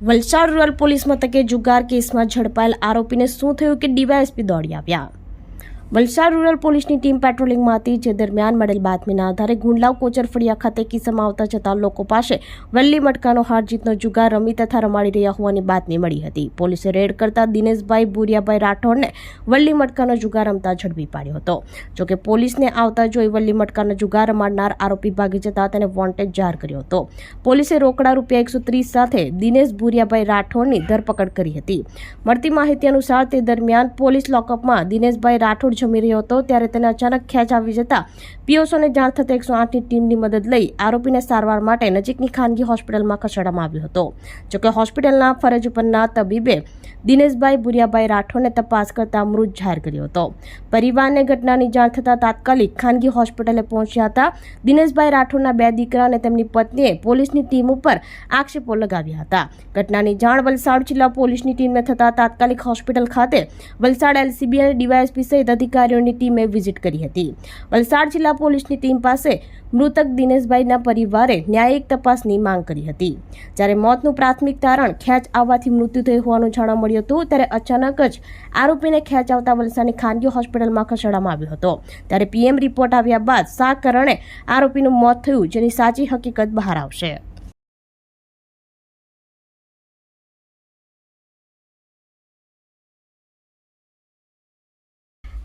Valsad rural police મથકે જુગાર કેસમાં ઝડપાયેલ આરોપીને શું થયું કે ડીવાયએસપી દોડી આવ્યા? વલસાડ રૂરલ પોલીસની ટીમ પેટ્રોલિંગમાં હતી જે દરમિયાન મળેલ બાતમીના આધારે ગુંડલાવ કોચર ફળિયા ખાતે કિસ્સામાં આવતા જતા લોકો પાસે વલ્લી મટકાનો હાર જીતનો જુગાર રમી તથા રમાડી રહ્યા હોવાની બાતમી મળી હતી. પોલીસે રેડ કરતા દિનેશભાઈ બુરિયાભાઈ રાઠોડને વલ્લી મટકાનો જુગાર રમતા ઝડપી પાડ્યો હતો. જોકે પોલીસને આવતા જોઈ વલ્લી મટકાનો જુગાર રમાડનાર આરોપી ભાગી જતા તેને વોન્ટેડ જાહેર કર્યો હતો. પોલીસે રોકડા રૂપિયા એકસો ત્રીસ સાથે દિનેશ ભુરિયાભાઈ રાઠોડની ધરપકડ કરી હતી. મળતી માહિતી અનુસાર તે દરમિયાન પોલીસ લોકઅપમાં દિનેશભાઈ રાઠોડ જમી રહ્યો હતો ત્યારે તેને અચાનક ખેંચ આવી જતા પીઓસોને જાણ થતાં એકસો આઠની ટીમની મદદ લઈ આરોપીને સારવાર માટે નજીકની ખાનગી હોસ્પિટલમાં ખસેડવામાં આવ્યો હતો. જોકે હોસ્પિટલના ફરજ ઉપરના તબીબે દિનેશભાઈ ભુરિયાભાઈ રાઠોડને તપાસ કરતા મૃત જાહેર કર્યો હતો. પરિવારને ઘટનાની જાણ થતાં તાત્કાલિક ખાનગી હોસ્પિટલે પહોંચ્યા હતા. દિનેશભાઈ રાઠોડના બે દીકરા અને તેમની પત્નીએ પોલીસની ટીમ ઉપર આક્ષેપો લગાવ્યા હતા. ઘટનાની જાણ વલસાડ જિલ્લા પોલીસની ટીમને થતાં તાત્કાલિક હોસ્પિટલ ખાતે વલસાડ એલસીબી અને ડીવાયએસપી સહિત અધિકારીઓની ટીમે વિઝિટ કરી હતી. વલસાડ જિલ્લા પોલીસની ટીમ પાસે મૃતક દિનેશભાઈના પરિવારે ન્યાયિક તપાસની માંગ કરી હતી. જ્યારે મોતનું પ્રાથમિક તારણ ખેંચ આવવાથી મૃત્યુ થયું હોવાનું જાણવા મળ્યું હતું, ત્યારે અચાનક જ આરોપીને ખેંચ આવતા વલસાડની ખાનગી હોસ્પિટલમાં ખસેડવામાં આવ્યો હતો. ત્યારે પીએમ રિપોર્ટ આવ્યા બાદ સા કારણે આરોપીનું મોત થયું, જેની સાચી હકીકત બહાર આવશે.